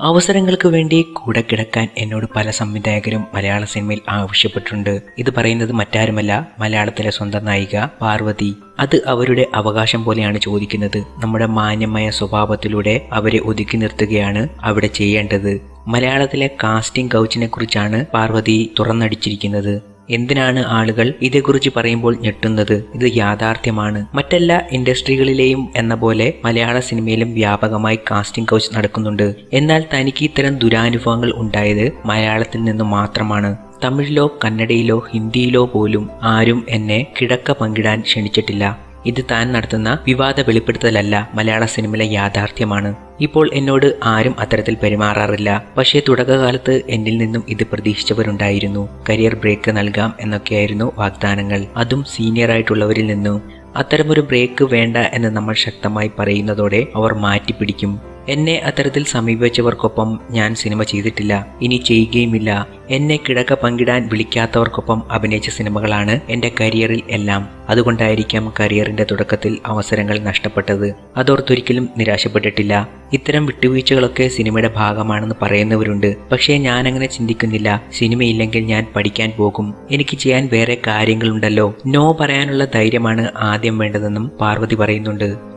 അവസരങ്ങൾക്ക് വേണ്ടി കൂടെ കിടക്കാൻ എന്നോട് പല സംവിധായകരും മലയാള സിനിമയിൽ ആവശ്യപ്പെട്ടിട്ടുണ്ട്. ഇത് പറയുന്നത് മറ്റാരുമല്ല മലയാളത്തിലെ സ്വന്തം നായിക പാർവതി. അത് അവരുടെ അവകാശം പോലെയാണ് ചോദിക്കുന്നത്. നമ്മുടെ മാന്യമായ സ്വഭാവത്തിലൂടെ അവരെ ഒതുക്കി നിർത്തുകയാണ് അവിടെ ചെയ്യേണ്ടത്. മലയാളത്തിലെ കാസ്റ്റിംഗ് കൗച്ചിനെ കുറിച്ചാണ് പാർവതി തുറന്നടിച്ചിരിക്കുന്നത്. എന്തിനാണ് ആളുകൾ ഇതേക്കുറിച്ച് പറയുമ്പോൾ ഞെട്ടുന്നത്? ഇത് യാഥാർത്ഥ്യമാണ്. മറ്റെല്ലാ ഇൻഡസ്ട്രികളിലെയും എന്ന പോലെ മലയാള സിനിമയിലും വ്യാപകമായി കാസ്റ്റിംഗ് കൗച്ച് നടക്കുന്നുണ്ട്. എന്നാൽ തനിക്ക് ഇത്തരം ദുരാനുഭവങ്ങൾ ഉണ്ടായത് മലയാളത്തിൽ നിന്ന് മാത്രമാണ്. തമിഴിലോ കന്നഡയിലോ ഹിന്ദിയിലോ പോലും ആരും എന്നെ കിടക്ക പങ്കിടാൻ ക്ഷണിച്ചിട്ടില്ല. ഇത് താൻ നടത്തുന്ന വിവാദ വെളിപ്പെടുത്തലല്ല മലയാള സിനിമയിലെ യാഥാർത്ഥ്യമാണ്. ഇപ്പോൾ എന്നോട് ആരും അത്തരത്തിൽ പെരുമാറാറില്ല. പക്ഷേ തുടക്കകാലത്ത് എന്നിൽ നിന്നും ഇത് പ്രതീക്ഷിച്ചവരുണ്ടായിരുന്നു. കരിയർ ബ്രേക്ക് നൽകാം എന്നൊക്കെയായിരുന്നു വാഗ്ദാനങ്ങൾ. അതും സീനിയർ ആയിട്ടുള്ളവരിൽ നിന്നും. അത്തരമൊരു ബ്രേക്ക് വേണ്ട എന്ന് നമ്മൾ ശക്തമായി പറയുന്നതോടെ അവർ മാറ്റിപ്പിടിക്കും. എന്നെ അത്തരത്തിൽ സമീപിച്ചവർക്കൊപ്പം ഞാൻ സിനിമ ചെയ്തിട്ടില്ല. ഇനി ചെയ്യുകയുമില്ല. എന്നെ കിടക്ക പങ്കിടാൻ വിളിക്കാത്തവർക്കൊപ്പം അഭിനയിച്ച സിനിമകളാണ് എന്റെ കരിയറിൽ എല്ലാം. അതുകൊണ്ടായിരിക്കാം കരിയറിന്റെ തുടക്കത്തിൽ അവസരങ്ങൾ നഷ്ടപ്പെട്ടത്. അതോർത്തൊരിക്കലും നിരാശപ്പെട്ടിട്ടില്ല. ഇത്തരം വിട്ടുവീഴ്ചകളൊക്കെ സിനിമയുടെ ഭാഗമാണെന്ന് പറയുന്നവരുണ്ട്. പക്ഷേ ഞാൻ അങ്ങനെ ചിന്തിക്കുന്നില്ല. സിനിമയില്ലെങ്കിൽ ഞാൻ പഠിക്കാൻ പോകും. എനിക്ക് ചെയ്യാൻ വേറെ കാര്യങ്ങളുണ്ടല്ലോ. നോ പറയാനുള്ള ധൈര്യമാണ് ആദ്യം വേണ്ടതെന്നും പാർവതി പറയുന്നുണ്ട്.